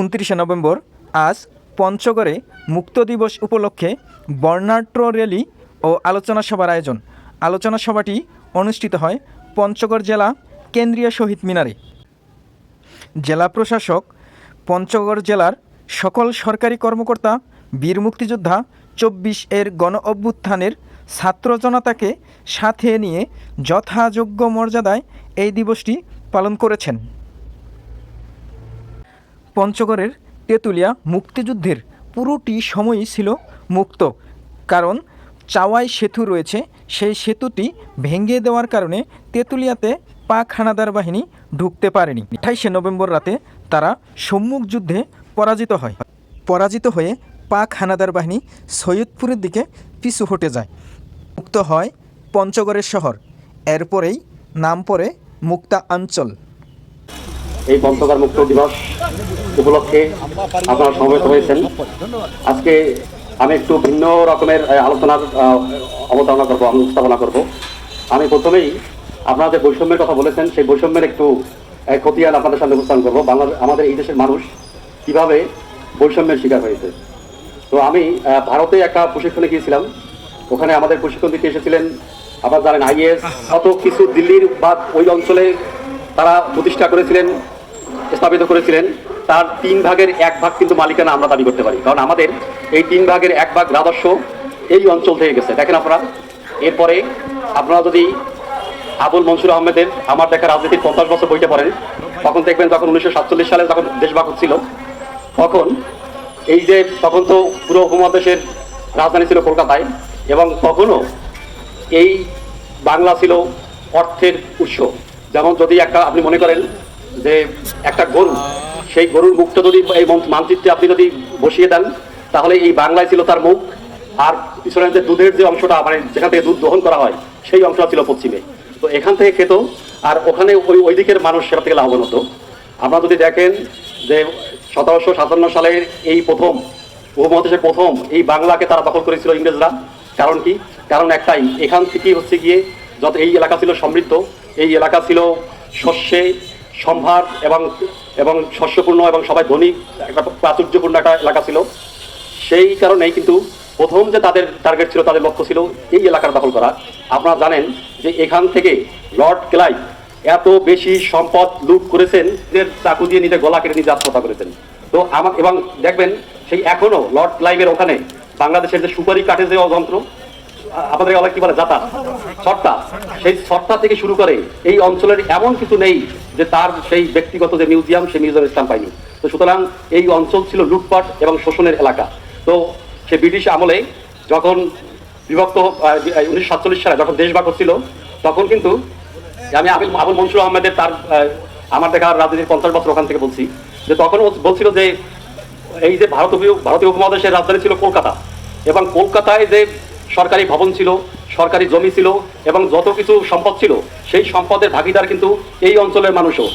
উনত্রিশে নভেম্বর আজ পঞ্চগড়ে মুক্ত দিবস উপলক্ষে বর্ণাঢ্য র্যালি ও আলোচনা সভার আয়োজন। আলোচনা সভাটি অনুষ্ঠিত হয় পঞ্চগড় জেলা কেন্দ্রীয় শহীদ মিনারে। জেলা প্রশাসক, পঞ্চগড় জেলার সকল সরকারি কর্মকর্তা, বীর মুক্তিযোদ্ধা, চব্বিশ এর গণ অভ্যুত্থানের ছাত্র জনতাকে সাথে নিয়ে যথাযোগ্য মর্যাদায় এই দিবসটি পালন করেছেন। পঞ্চগড়ের তেঁতুলিয়া মুক্তিযুদ্ধের পুরোটি সময়ই ছিল মুক্ত। কারণ চাওয়াই সেতু রয়েছে, সেই সেতুটি ভেঙে দেওয়ার কারণে তেঁতুলিয়াতে পাক হানাদার বাহিনী ঢুকতে পারেনি। আঠাইশে নভেম্বর রাতে তারা সম্মুখ যুদ্ধে পরাজিত হয়। পরাজিত হয়ে পাক হানাদার বাহিনী সৈয়দপুরের দিকে পিছু হটে যায়। মুক্ত হয় পঞ্চগড়ের শহর। এরপরেই নাম পড়ে মুক্তা অঞ্চল। এই পঞ্চগড় মুক্ত দিবস উপলক্ষে আপনারা সমবেত হয়েছেন। আজকে আমি একটু ভিন্ন রকমের আলোচনার অবতারণা করব আমি উপস্থাপনা করব। আমি প্রথমেই আপনারা যে বৈষম্যের কথা বলেছেন, সেই বৈষম্যের একটু খতিয়ান আপনাদের সামনে উপস্থান করব। বাংলা আমাদের এই দেশের মানুষ কীভাবে বৈষম্যের শিকার হয়েছে। তো আমি ভারতে একটা প্রশিক্ষণে গিয়েছিলাম। ওখানে আমাদের প্রশিক্ষণ দিতে এসেছিলেন, আপনারা জানেন আইএস কত কিছু দিল্লির বা ওই অঞ্চলে তারা প্রতিষ্ঠা করেছিলেন। স্থাপিত করেছিলেন, তার তিন ভাগের এক ভাগ কিন্তু মালিকানা আমরা দাবি করতে পারি। কারণ আমাদের এই তিন ভাগের এক ভাগ রাজস্ব এই অঞ্চল থেকে গেছে। দেখেন আপনারা, এরপরে আপনারা যদি আবুল মনসুর আহমেদের আমার দেখা রাজনীতির পঞ্চাশ বছর বইটা পড়েন, তখন দেখবেন তখন উনিশশো সাতচল্লিশ সালে যখন দেশভাগ হচ্ছিল তখন এই যে তখন তো পুরো উপমহাদেশের রাজধানী ছিল কলকাতায়, এবং তখনও এই বাংলা ছিল অর্থের উৎস। যেমন যদি একটা আপনি মনে করেন যে একটা গরু, সেই গরুর মুখটা যদি এই মানচিত্রে আপনি যদি বসিয়ে দেন, তাহলে এই বাংলায় ছিল তার মুখ, আর পিছনে যে দুধের যে অংশটা মানে যেখান থেকে দুধ দহন করা হয়, সেই অংশটা ছিল পশ্চিমে। তো এখান থেকে খেত, আর ওখানে ওই ওই দিকের মানুষ সেটা থেকে লাভবান হতো। আপনারা যদি দেখেন যে সতেরোশো সাতান্ন সালের এই প্রথম, উপমহাদেশের প্রথম এই বাংলাকে তারা দখল করেছিল ইংরেজরা। কারণ কি? কারণ একটাই এখান থেকেই হচ্ছে গিয়ে, যত এই এলাকা ছিল সমৃদ্ধ, এই এলাকা ছিল শস্যে সম্ভার এবং এবং শস্যপূর্ণ এবং সবাই ধনী, একটা প্রাচুর্যপূর্ণ একটা এলাকা ছিল। সেই কারণেই কিন্তু প্রথম যে তাদের টার্গেট ছিল, তাদের লক্ষ্য ছিল এই এলাকার দখল করা। আপনারা জানেন যে এখান থেকে লর্ড ক্লাইভ এত বেশি সম্পদ লুট করেছেন চাকু দিয়ে নিজের গলা কেটে নিজে আত্মহত্যা করেছেন। তো আমার এবং দেখবেন সেই এখনও লর্ড ক্লাইভের ওখানে বাংলাদেশের যে সুপারি কাঠে যে যন্ত্র, আ- আপনাদের অনেক কি বলে? জাতা সট্টা সেই সট্টা থেকে শুরু করে এই অঞ্চলের এমন কিছু নেই যে তার সেই ব্যক্তিগত যে মিউজিয়াম সেই মিউজিয়াম স্থান পায়নি। তো সুতরাং এই অঞ্চল ছিল লুটপাট এবং শোষণের এলাকা। তো সে ব্রিটিশ আমলে যখন বিভক্ত উনিশশো সাতচল্লিশ সালে যখন দেশ দেশভাগ হচ্ছিল তখন কিন্তু আমি আবুল আবুল মনসুর আহমেদের তার আমার দেখা রাজনীতির পঞ্চাশ বছর ওখান থেকে বলছি। যে তখন বলছিল যে এই যে ভারতীয় ভারতীয় উপমহাদেশের রাজধানী ছিল কলকাতা। এবং কলকাতায় যে সরকারি ভবন ছিল সরকারি জমি ছিল এবং যত কিছু সম্পদ ছিল, সেই সম্পদের ভাগিদার কিন্তু এই অঞ্চলের মানুষও।